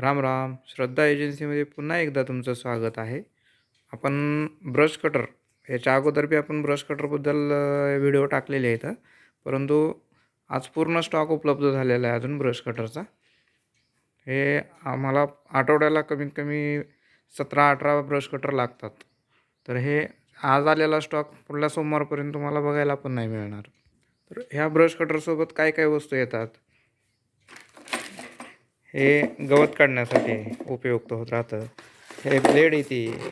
राम राम. श्रद्धा एजन्सीमध्ये पुन्हा एकदा तुमचं स्वागत आहे. आपण ब्रश कटर याच्या अगोदर बी आपण ब्रश कटरबद्दल व्हिडिओ टाकलेले आहेत. परंतु आज पूर्ण स्टॉक उपलब्ध झालेला आहे अजून ब्रश कटरचा. हे आम्हाला आठवड्याला कमीत कमी सतरा अठरा ब्रश कटर लागतात. तर हे आज आलेला स्टॉक पुढल्या सोमवारपर्यंत तुम्हाला बघायला पण नाही मिळणार. तर ह्या ब्रश कटरसोबत काय काय वस्तू येतात? हे गवत काढण्यासाठी उपयुक्त होत राहतं. हे ब्लेड येते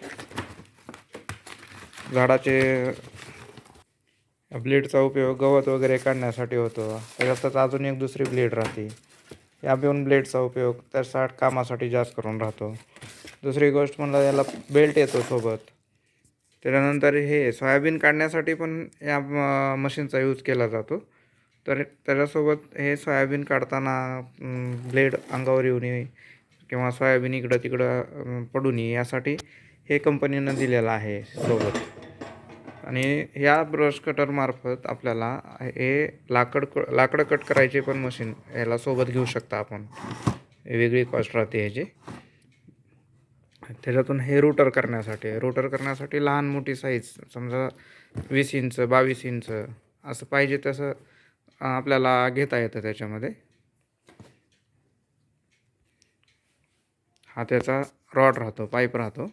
झाडाचे ब्लेडचा उपयोग गवत वगैरे काढण्यासाठी होतो. त्याच्यातच अजून एक दुसरी ब्लेड राहते. या दोन ब्लेडचा उपयोग त्यासाठी कामासाठी जास्त करून राहतो. दुसरी गोष्ट म्हणलं याला बेल्ट येतो सोबत. त्याच्यानंतर हे सोयाबीन काढण्यासाठी पण या मशीनचा यूज केला जातो. तर त्याच्यासोबत हे सोयाबीन काढताना ब्लेड अंगावर येऊ नये किंवा सोयाबीन इकडं तिकडं पडू नये यासाठी हे कंपनीनं दिलेलं आहे सोबत. आणि ह्या ब्रश कटरमार्फत आपल्याला हे लाकड क लाकडं कट करायचे पण मशीन याला सोबत घेऊ शकता आपण. वेगळी कॉस्ट राहते ह्याची. त्याच्यातून हे रोटर करण्यासाठी रोटर करण्यासाठी लहान मोठी साईज समजा वीस इंच बावीस इंच असं पाहिजे तसं आपल्याला घेता येतं त्याच्यामध्ये. हा त्याचा रॉड राहतो पाईप राहतो.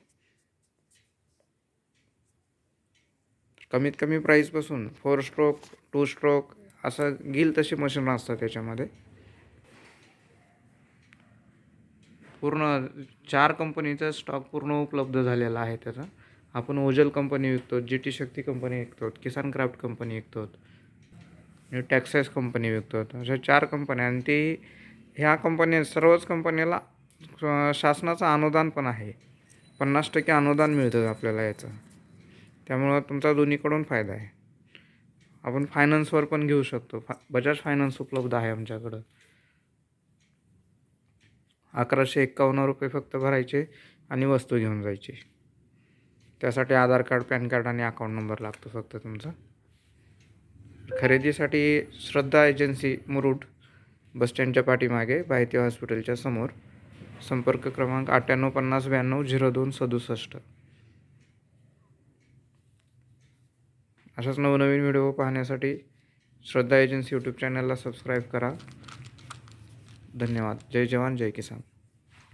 कमीत कमी प्राईसपासून फोर स्ट्रोक टू स्ट्रोक असं गिल तशी मशीन असतात त्याच्यामध्ये. पूर्ण चार कंपनीचा स्टॉक पूर्ण उपलब्ध झालेला आहे त्याचा. आपण ओजल कंपनी विकतो जी टी शक्ती कंपनी विकतो किसान क्राफ्ट कंपनी विकतो आणि टॅक्साईज कंपनी विकतो अशा चार कंपन्या आणि ती ह्या कंपन्या सर्वच कंपनीला शासनाचं अनुदान पण आहे. पन्नास टक्के अनुदान मिळतं आपल्याला याचं. त्यामुळं तुमचा दोन्हीकडून फायदा आहे. आपण फायनान्सवर पण घेऊ शकतो. फा बजाज फायनान्स उपलब्ध आहे आमच्याकडं. अकराशे एक्कावन्न रुपये फक्त भरायचे आणि वस्तू घेऊन जायची. त्यासाठी आधार कार्ड पॅन कार्ड आणि अकाउंट नंबर लागतो फक्त तुमचा. खरेदीसाठी श्रद्धा एजन्सी मुरुड बसस्टँडच्या पाठीमागे भायती हॉस्पिटलच्या समोर. संपर्क क्रमांक अठ्ठ्याण्णव पन्नास ब्याण्णव झिरो दोन सदुसष्ट. अशाच नवनवीन व्हिडिओ पाहण्यासाठी श्रद्धा एजन्सी यूट्यूब चॅनलला सबस्क्राईब करा. धन्यवाद. जय जवान जय किसान.